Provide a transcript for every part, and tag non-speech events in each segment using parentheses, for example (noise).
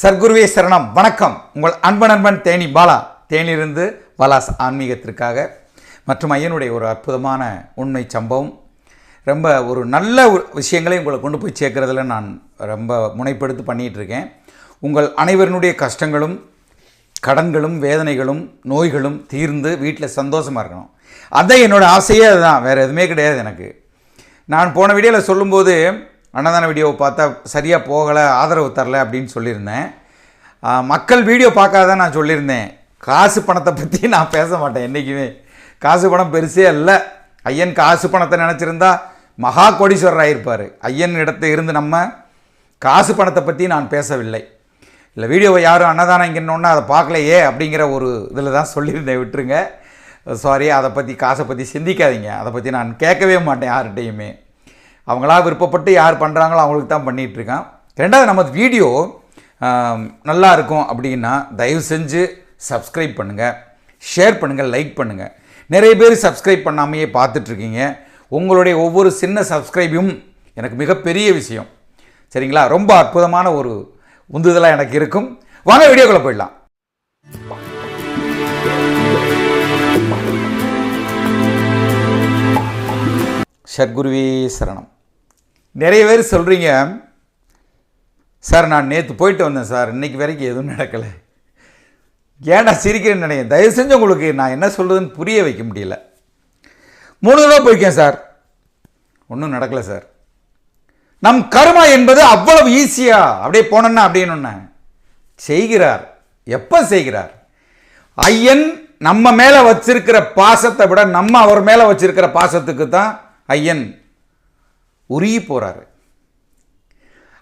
சர்க்குருவே சரணம். வணக்கம். உங்கள் அன்பன் அன்பன் தேனி பாலா. தேனியிலிருந்து பாலாஸ் ஆன்மீகத்திற்காக மற்றும் ஐயனுடைய ஒரு அற்புதமான உண்மை சம்பவம். ரொம்ப ஒரு நல்ல ஒரு விஷயங்களை உங்களை கொண்டு போய் சேர்க்குறதுல நான் ரொம்ப முனைப்படுத்தி பண்ணிகிட்ருக்கேன். உங்கள் அனைவருடைய கஷ்டங்களும் கடன்களும் வேதனைகளும் நோய்களும் தீர்ந்து வீட்டில் சந்தோஷமாக இருக்கணும். அதுதான் என்னோடய ஆசையே அதுதான். வேறு எதுவுமே கிடையாது எனக்கு. நான் போன வீடியோவில் சொல்லும்போது அன்னதான வீடியோவை பார்த்தா சரியாக போகலை ஆதரவு தரலை அப்படின்னு சொல்லியிருந்தேன். மக்கள் வீடியோ பார்க்காத நான் சொல்லியிருந்தேன். காசு பணத்தை பற்றி நான் பேச மாட்டேன் என்றைக்குமே காசு பணம் பெருசே இல்லை ஐயன் காசு பணத்தை நினச்சிருந்தா மகா கோடீஸ்வரர் ஆகியிருப்பார் ஐயன் இடத்தை இருந்து நம்ம காசு பணத்தை பற்றி நான் பேசவில்லை. இல்லை வீடியோவை யாரும் அன்னதானம் இங்கன்னொன்னா அதை பார்க்கலையே அப்படிங்கிற ஒரு இதில் தான் சொல்லியிருந்தேன். விட்டுருங்க. சாரி அதை பற்றி காசை பற்றி சிந்திக்காதீங்க. அதை பற்றி நான் கேட்கவே மாட்டேன் யார்கிட்டையுமே. அவங்களா விருப்பப்பட்டு யார் பண்ணுறாங்களோ அவங்களுக்கு தான் பண்ணிகிட்ருக்கான். ரெண்டாவது நம்ம வீடியோ நல்லா இருக்கும் அப்படின்னா தயவு செஞ்சு சப்ஸ்கிரைப் பண்ணுங்கள் ஷேர் பண்ணுங்கள் லைக் பண்ணுங்கள் நிறைய பேர் சப்ஸ்கிரைப் பண்ணாமையே பார்த்துட்ருக்கீங்க. உங்களுடைய ஒவ்வொரு சின்ன சப்ஸ்கிரைபும் எனக்கு மிகப்பெரிய விஷயம். சரிங்களா? ரொம்ப அற்புதமான ஒரு உந்துதலாக எனக்கு இருக்கும். வாங்க வீடியோக்குள்ளே போயிடலாம். சத்குருவே சரணம். நிறைய பேர் சொல்கிறீங்க சார் நான் நேற்று போயிட்டு வந்தேன் சார். இன்றைக்கி வரைக்கும் எதுவும் நடக்கலை. ஏன்டா சிரிக்கிறேன்னு நினைக்கிறேன் தயவு செஞ்சு உங்களுக்கு நான் என்ன சொல்கிறதுன்னு புரிய வைக்க முடியல. மூணு தடவை போயிருக்கேன் சார். ஒன்றும் நடக்கலை சார். நம் கர்மா என்பது அவ்வளவு ஈஸியாக அப்படியே போனேன்னா அப்படின்னு செய்கிறார். எப்போ செய்கிறார்? ஐயன் நம்ம மேலே வச்சிருக்கிற பாசத்தை விட நம்ம அவர் மேலே வச்சிருக்கிற பாசத்துக்கு தான் ஐயன். உருகி போறாரு.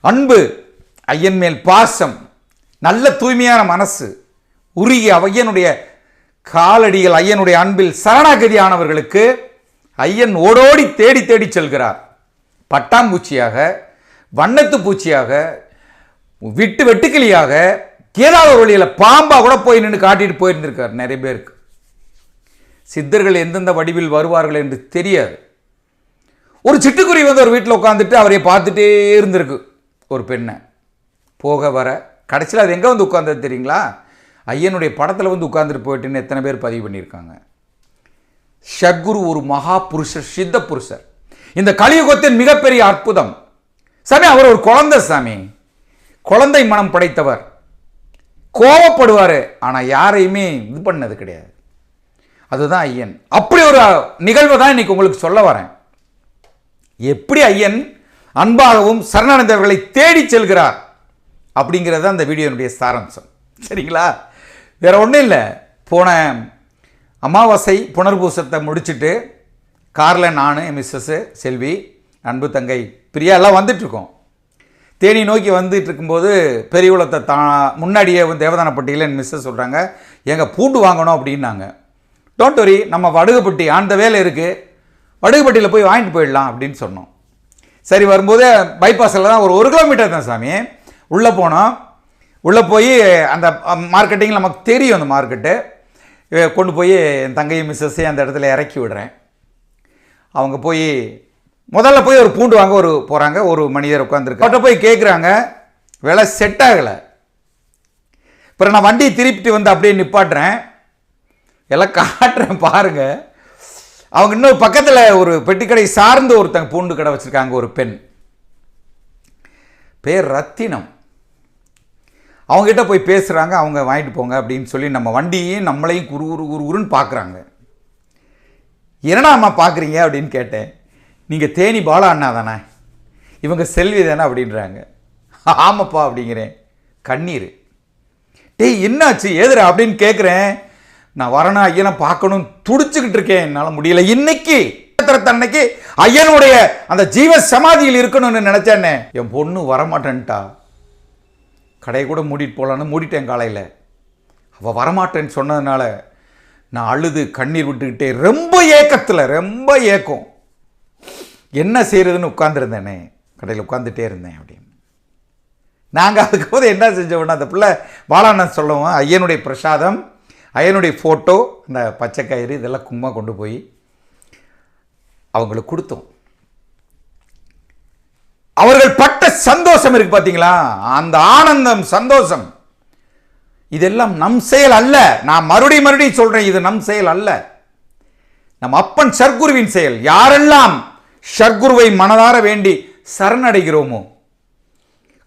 அன்பு ஐயன் மேல் பாசம் நல்ல தூய்மையான மனசு உருகி ஐயனுடைய காலடிகள் ஐயனுடைய அன்பில் சரணாகதி ஆனவர்களுக்கு ஐயன் ஓடோடி தேடி தேடி செல்கிறார். பட்டாம்பூச்சியாக வண்ணத்து பூச்சியாக விட்டு வெட்டுக்கிளியாக ஏதாவது வழியில் பாம்பா கூட போய் நின்று காட்டிட்டு போயிருந்திருக்கார் நிறைய பேருக்கு. சித்தர்கள் எந்தெந்த வடிவில் வருவார்கள் என்று தெரியாது. ஒரு சிட்டுக்குருவி வந்து ஒரு வீட்டில் உட்காந்துட்டு அவரை பார்த்துட்டே இருந்திருக்கு. ஒரு பெண்ணை. போக வர கடைசியில் அது எங்கே வந்து உட்காந்தது தெரியுங்களா? ஐயனுடைய படத்தில் வந்து உட்காந்துட்டு போயிட்டுன்னு எத்தனை பேர் பதிவு பண்ணியிருக்காங்க. ஷக்குரு ஒரு மகா புருஷர் சித்த புருஷர். இந்த கலியுகத்தின் மிகப்பெரிய அற்புதம். சாமி அவர் ஒரு குழந்தை சாமி. குழந்தை மனம் படைத்தவர். கோவப்படுவார் ஆனால் யாரையுமே இது பண்ணது கிடையாது. அதுதான் ஐயன். அப்படி ஒரு நிகழ்வை தான் இன்னைக்கு உங்களுக்கு சொல்ல வரேன். எப்படி ஐயன் அன்பாகவும் சரணானந்தவர்களை தேடி செல்கிறார் அப்படிங்கிறது தான் அந்த வீடியோனுடைய சாராம்சம். சரிங்களா? வேற ஒன்றும் இல்லை. போன அமாவாசை புனர்பூசத்தை முடிச்சுட்டு காரில் நான் மிஸ்ஸஸ்ஸு செல்வி அன்பு தங்கை பிரியா எல்லாம் வந்துட்டுருக்கோம். தேனி நோக்கி வந்துட்டு இருக்கும்போது பெரியகுளத்தை தா முன்னாடியே வந்து தேவதானப்பட்டியில் என் மிஸ்ஸஸ் சொல்கிறாங்க எங்கள் பூண்டு வாங்கணும் அப்படின்னாங்க. டோன்ட் வரி நம்ம வடுகப்பட்டி ஆண்ட வேலை இருக்குது வடுகுப்பட்டியில் போய் வாங்கிட்டு போயிடலாம் அப்படின்னு சொன்னோம். சரி வரும்போது பைபாஸில் தான் ஒரு ஒரு கிலோமீட்டர் தான் சாமி. உள்ளே போனோம். உள்ளே போய் அந்த மார்க்கெட்டிங் நமக்கு தெரியும் அந்த மார்க்கெட்டு கொண்டு போய் என் தங்கையும் மிஸ்ஸஸையும் அந்த இடத்துல இறக்கி விடுறேன். அவங்க போய் முதல்ல போய் ஒரு பூண்டு வாங்க ஒரு போகிறாங்க ஒரு மனிதர் உட்காந்துருக்கு அவர்கிட்ட போய் கேட்குறாங்க விலை செட் ஆகலை. அப்புறம் நான் வண்டியை திருப்பிட்டு வந்து அப்படியே நிப்பாட்டுறேன். எல்லாம் காட்டுறேன் பாருங்கள் அவங்க இன்னொரு பக்கத்தில் ஒரு பெட்டிக்கடை சார்ந்து ஒருத்தங்க பூண்டு கடை வச்சுருக்காங்க ஒரு பெண். பேர் ரத்தினம். அவங்ககிட்ட போய் பேசுகிறாங்க அவங்க வாங்கிட்டு போங்க அப்படின்னு சொல்லி நம்ம வண்டியையும் நம்மளையும் குரு குரு குரு குருன்னு பார்க்குறாங்க என்னடா அம்மா பார்க்குறீங்க அப்படின்னு கேட்டேன். நீங்கள் தேனி பாலா அண்ணா தானே? இவங்க செல்வி தானே அப்படின்றாங்க. ஆமாப்பா அப்படிங்கிறேன். கண்ணீர். டேய் என்னாச்சு? ஏதுரா அப்படின்னு கேட்குறேன் நான் வரணும் ஐயனை பார்க்கணும் துடிச்சுக்கிட்டு இருக்கேன். என்னால் முடியல. இன்னைக்கு அன்னைக்கு ஐயனுடைய அந்த ஜீவ சமாதியில் இருக்கணும்னு நினச்சேன்னே என் பொண்ணு வரமாட்டேன்ட்டா. கடையை கூட மூடிட்டு போகலான்னு மூடிட்டேன் காலையில். அவள் வரமாட்டேன்னு சொன்னதுனால நான் அழுது கண்ணீர் விட்டுக்கிட்டே ரொம்ப ஏக்கத்தில் ரொம்ப ஏக்கம். என்ன செய்யறதுன்னு உட்காந்துருந்தேனே கடையில் உட்காந்துட்டே இருந்தேன் அப்படின்னு. நாங்கள் அதுக்கு போது என்ன செஞ்சோம்னா அந்த பிள்ளை பாலாண்ணன் சொல்லுவோம் ஐயனுடைய பிரசாதம் ஐயனுடைய ஃபோட்டோ இந்த பச்சை கயிறு இதெல்லாம் கும்மா கொண்டு போய் அவங்களுக்கு கொடுத்தோம். அவர்கள் பட்ட சந்தோஷம் இருக்கு பார்த்தீங்களா அந்த ஆனந்தம் சந்தோஷம். இதெல்லாம் நம் செயல் அல்ல. நான் மறுபடியும் மறுபடியும் சொல்றேன் இது நம் செயல் அல்ல. நம் அப்பன் சர்க்குருவின் செயல். யாரெல்லாம் சர்க்குருவை மனதார வேண்டி சரணடைகிறோமோ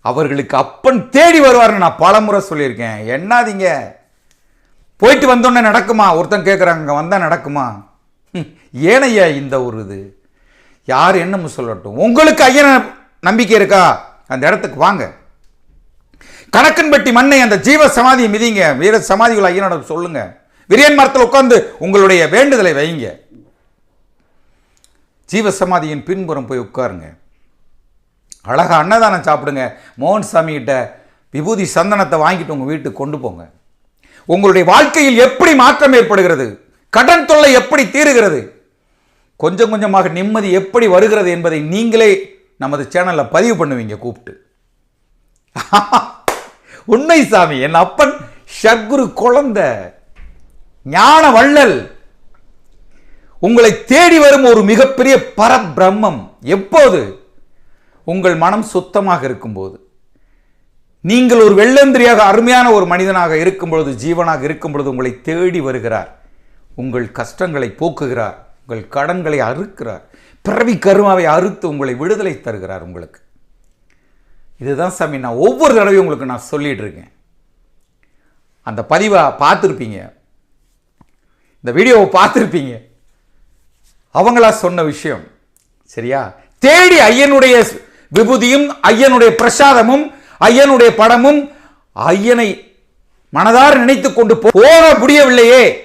அவர்களுக்கு அப்பன் தேடி வருவார்னு நான் பலமுறை சொல்லியிருக்கேன். என்னாதீங்க? போயிட்டு வந்தோடனே நடக்குமா? ஒருத்தன் கேட்குறாங்க வந்தால் நடக்குமா? ஏனையா இந்த ஒரு இது. யார் என்னமோ சொல்லட்டும். உங்களுக்கு ஐயன நம்பிக்கை இருக்கா? அந்த இடத்துக்கு வாங்க. கணக்கன்பட்டி மண்ணை அந்த ஜீவ சமாதியை மிதிங்க. வீர சமாதிகள் ஐயனோட சொல்லுங்க. விரியன் மரத்தில் உட்காந்து உங்களுடைய வேண்டுதலை வைங்க. ஜீவ சமாதியின் பின்புறம் போய் உட்காருங்க. அழகா அன்னதானம் சாப்பிடுங்க. மோகன் சாமி கிட்ட விபூதி சந்தனத்தை வாங்கிட்டு உங்கள் வீட்டுக்கு கொண்டு போங்க. உங்களுடைய வாழ்க்கையில் எப்படி மாற்றம் ஏற்படுகிறது? கடன் தொல்லை எப்படி தீருகிறது? கொஞ்சம் கொஞ்சமாக நிம்மதி எப்படி வருகிறது என்பதை நீங்களே நமது சேனலில் பதிவு பண்ணுவீங்க கூப்பிட்டு. (laughs) உண்மை சாமி என் அப்பன் ஷர்குரு குழந்தை ஞான வள்ளல். உங்களை தேடி வரும் ஒரு மிகப்பெரிய பரபிரம்மம். எப்போது? உங்கள் மனம் சுத்தமாக இருக்கும்போது. நீங்கள் ஒரு வெள்ளந்திரியாக அருமையான ஒரு மனிதனாக இருக்கும் பொழுது ஜீவனாக இருக்கும் பொழுது உங்களை தேடி வருகிறார். உங்கள் கஷ்டங்களை போக்குகிறார். உங்கள் கடன்களை அறுக்கிறார். பிறவி கருமாவை அறுத்து உங்களை விடுதலை தருகிறார் உங்களுக்கு. இதுதான் சாமி நான் ஒவ்வொரு தடவையும் உங்களுக்கு நான் சொல்லிகிட்டு இருக்கேன். அந்த பதிவை பார்த்துருப்பீங்க. இந்த வீடியோவை பார்த்துருப்பீங்க. அவங்களா சொன்ன விஷயம். சரியா? தேடி ஐயனுடைய விபூதியும் ஐயனுடைய பிரசாதமும் ஐயனுடைய படமும் ஐயனை மனதார நினைத்து கொண்டு போக முடியவில்லையே.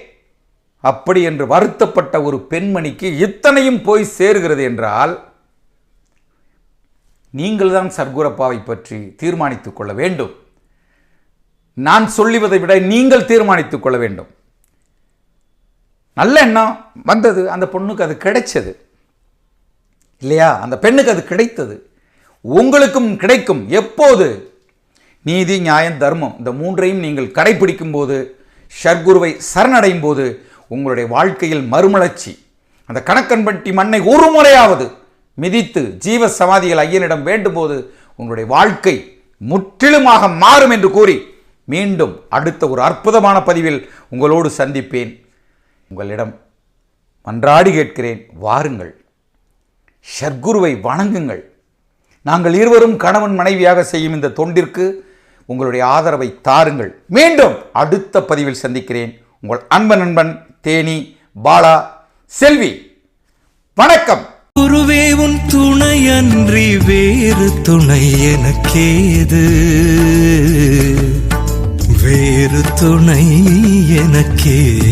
அப்படி என்று வருத்தப்பட்ட ஒரு பெண்மணிக்கு இத்தனையும் போய் சேர்கிறது என்றால் நீங்கள் தான் சர்க்குரப்பாவை பற்றி தீர்மானித்துக் கொள்ள வேண்டும். நான் சொல்லுவதை விட நீங்கள் தீர்மானித்துக் கொள்ள வேண்டும். நல்ல எண்ணம் வந்தது. அந்த பொண்ணுக்கு அது கிடைச்சது. இல்லையா? அந்த பெண்ணுக்கு அது கிடைத்தது. உங்களுக்கும் கிடைக்கும். எப்போது? நீதி நியாயம் தர்மம். இந்த மூன்றையும் நீங்கள் கடைபிடிக்கும் போது ஷர்குருவை சரணடையும் போது உங்களுடைய வாழ்க்கையில் மறுமலர்ச்சி. அந்த கணக்கன்பட்டி மண்ணை ஒரு முறையாவது மிதித்து ஜீவ சமாதிகள் ஐயனிடம் வேண்டும் போது உங்களுடைய வாழ்க்கை முற்றிலுமாக மாறும் என்று கூறி மீண்டும் அடுத்த ஒரு அற்புதமான பதிவில் உங்களோடு சந்திப்பேன். உங்களிடம் மன்றாடி கேட்கிறேன் வாருங்கள். ஷர்குருவை வணங்குங்கள். நாங்கள் இருவரும் கணவன் மனைவியாக செய்யும் இந்த தொண்டிற்கு உங்களுடைய ஆதரவை தாருங்கள். மீண்டும் அடுத்த பதிவில் சந்திக்கிறேன். உங்கள் அன்பன் நண்பன் தேனி பாலா செல்வி. வணக்கம். குருவே உன் துணையன்றி வேறு துணை எனக்கேது? வேறு துணை எனக்கேது?